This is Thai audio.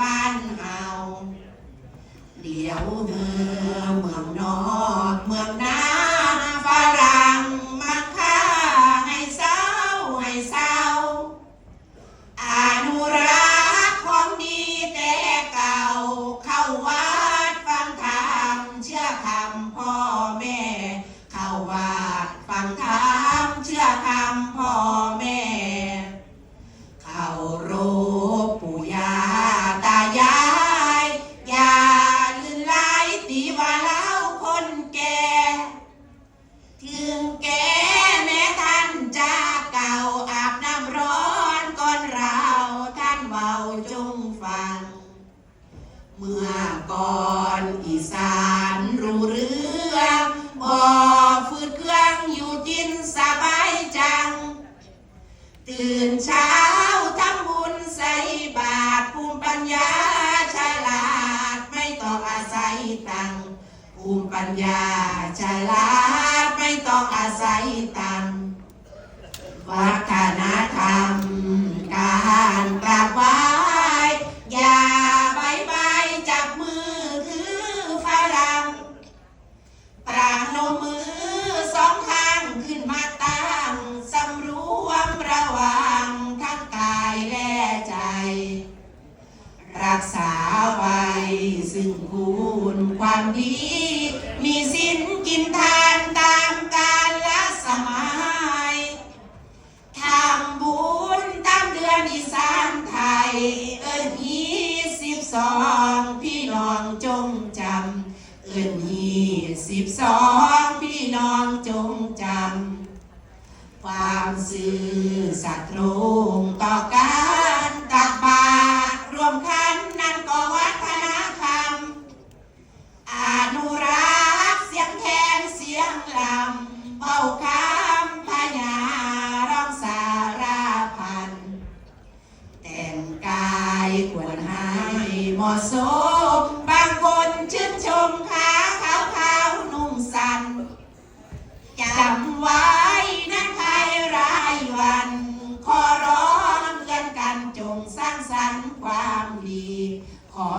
บ้านเฮาเดี๋ยวเมืองเมืองนอก เมื่อก่อนอีสานรุ่งเรืองบ่อฟืดเครื่องอยู่จินสบายจัง ตื่นเช้าทำบุญใส่บาทภูมิปัญญาฉลาดไม่ต้องอาศัยตังภูมิปัญญาฉลาดไม่ต้องอาศัยตังวัด ซึ่งคุณความดี มีสินกินทานตามกาลละสมัยทำบุญตามเดือนอีสานไทย เอิ้นฮีสิบสองพี่น้องจงจำ เอิ้นฮีสิบสองพี่น้องจงจำ ความซื่อสั awesome.